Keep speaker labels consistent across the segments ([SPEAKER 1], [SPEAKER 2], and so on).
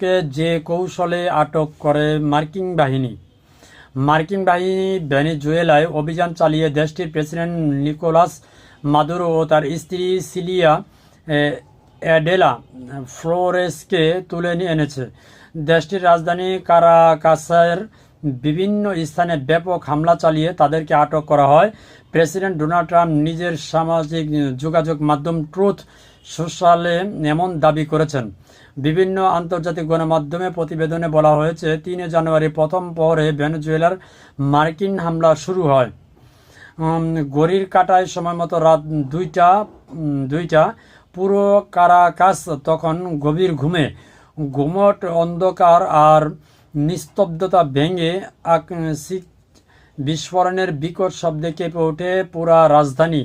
[SPEAKER 1] গুলোকে যে কৌশলে আটক করে মার্কিন বাহিনী। মার্কিন বাহিনী ভেনেজুয়েলায় অভিযান চালিয়ে দেশটির প্রেসিডেন্ট নিকোলাস মাদুরো ও তার স্ত্রী সিলিয়া অ্যাডেলা ফ্লোরেসকে তুলে নিয়ে এনেছে। দেশটির রাজধানী কারাকাসের বিভিন্ন স্থানে ব্যাপক হামলা চালিয়ে তাদেরকে আটক করা হয়। প্রেসিডেন্ট ডোনাল্ড ট্রাম্প নিজের সামাজিক যোগাযোগ মাধ্যম ট্রুথ সোশ্যালে এমন দাবি করেছেন। বিভিন্ন আন্তর্জাতিক গণমাধ্যমে প্রতিবেদনে বলা হয়েছে, তিনে জানুয়ারি প্রথম পরে ভেনেজুয়েলার মার্কিন হামলা শুরু হয়। ঘড়ির কাটায় সময় মতো রাত দুইটা দুইটা, পুরো কারাকাস তখন গভীর ঘুমে। ঘুমট অন্ধকার আর নিস্তব্ধতা ভেঙে বিস্ফোরণের বিকট শব্দে কেঁপে ওঠে পুরা রাজধানী।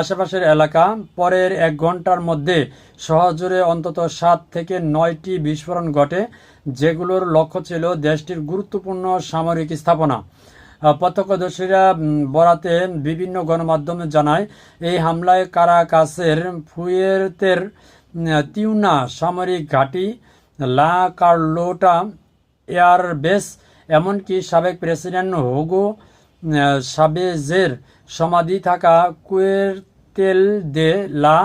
[SPEAKER 1] আশেপাশের এলাকা, পরের এক ঘণ্টার মধ্যে শহরজুড়ে অন্তত সাত থেকে নয়টি বিস্ফোরণ ঘটে, যেগুলোর লক্ষ্য ছিল দেশটির গুরুত্বপূর্ণ সামরিক স্থাপনা। প্রত্যক্ষদর্শীরা বরাতে বিভিন্ন গণমাধ্যমে জানায়, এই হামলায় কারাকাসের ফুয়েতের তিউনা সামরিক ঘাঁটি লা কার্লোটা এয়ারবেস এমনকি সাবেক প্রেসিডেন্ট হুগো সাবেজের সমাধি থাকা কুয়েতেল দে লা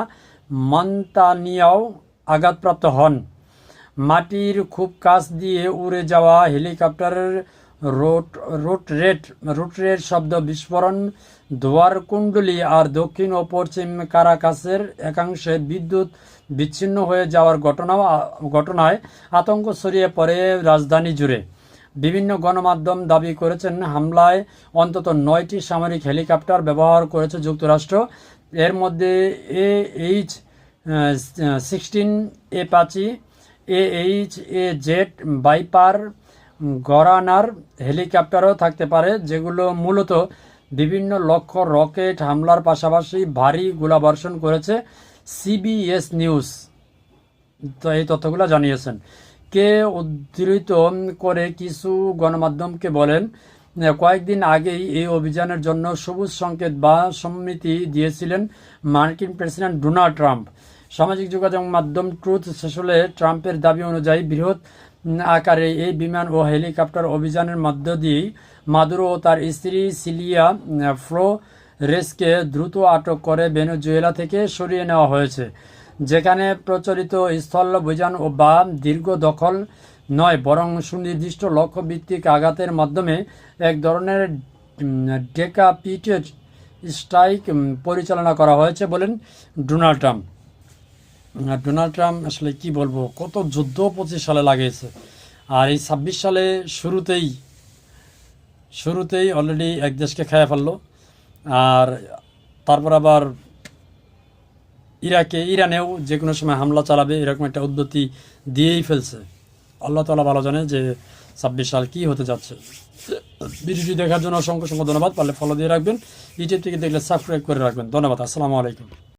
[SPEAKER 1] মন্তানিয়াও আঘাতপ্রাপ্ত হন। মাটির খুব কাছ দিয়ে উড়ে যাওয়া হেলিকপ্টারের রোট, রুট রেট রুট রেট শব্দ বিস্ফোরণ ধোয়ার কুণ্ডলি আর দক্ষিণ ও পশ্চিম কারাকাসের একাংশে বিদ্যুৎ বিচ্ছিন্ন হয়ে যাওয়ার ঘটনাও, ঘটনায় আতঙ্ক ছড়িয়ে পড়ে রাজধানী জুড়ে। বিভিন্ন গণমাধ্যম দাবি করেছেন, হামলায় অন্তত নয়টি সামরিক হেলিকপ্টার ব্যবহার করেছে যুক্তরাষ্ট্র। এর মধ্যে এ এইচ সিক্সটিন এ পাচি এ এইচ এ জেট বাইপার গরানার হেলিকপ্টারও থাকতে পারে, যেগুলো মূলত বিভিন্ন লক্ষ্য রকেট হামলার পাশাপাশি ভারী গোলাবর্ষণ করেছে সিবিএস নিউজ। তো এই তথ্যগুলো জানিয়েছেন। কে উদ্ধৃত করে কিছু গণমাধ্যমকে বলেন, কয়েকদিন আগেই এই অভিযানের জন্য সবুজ সংকেত বা সম্মতি দিয়েছিলেন মার্কিন প্রেসিডেন্ট ডোনাল্ড ট্রাম্প। সামাজিক যোগাযোগ মাধ্যম ট্রুথ সোশ্যালে ট্রাম্পের দাবি অনুযায়ী বৃহৎ আকারে এই বিমান ও হেলিকপ্টার অভিযানের মধ্য দিয়েই মাদুরো ও তার স্ত্রী সিলিয়া ফ্লো রেসকে দ্রুত আটক করে ভেনেজুয়েলা থেকে সরিয়ে নেওয়া হয়েছে, যেখানে প্রচলিত স্থল অভিযান ও বা দীর্ঘ দখল নয়, বরং সুনির্দিষ্ট লক্ষ্যভিত্তিক আঘাতের মাধ্যমে এক ধরনের ডেকাপিটেড স্ট্রাইক পরিচালনা করা হয়েছে বলেন ডোনাল্ড ট্রাম্প। ডোনাল্ড ট্রাম্প আসলে কি বলব, কত যুদ্ধ পঁচিশ সালে লাগিয়েছে। আর এই ছাব্বিশ সালে শুরুতেই শুরুতেই অলরেডি এক দেশকে খেয়ে ফেলল। আর তারপর আবার ইরাকে, ইরানেও যে কোনো সময় হামলা চালাবে, এরকম একটা উদ্যতি দিয়েই ফেলছে। আল্লাহ তালা ভালো জানে যে ছাব্বিশ সাল কি হতে যাচ্ছে। ভিডিওটি দেখার জন্য অসংখ্য অসংখ্য ধন্যবাদ। পারলে ফলো দিয়ে রাখবেন। ইউটিউব থেকে দেখলে সাবস্ক্রাইব করে রাখবেন। ধন্যবাদ। আসসালামু আলাইকুম।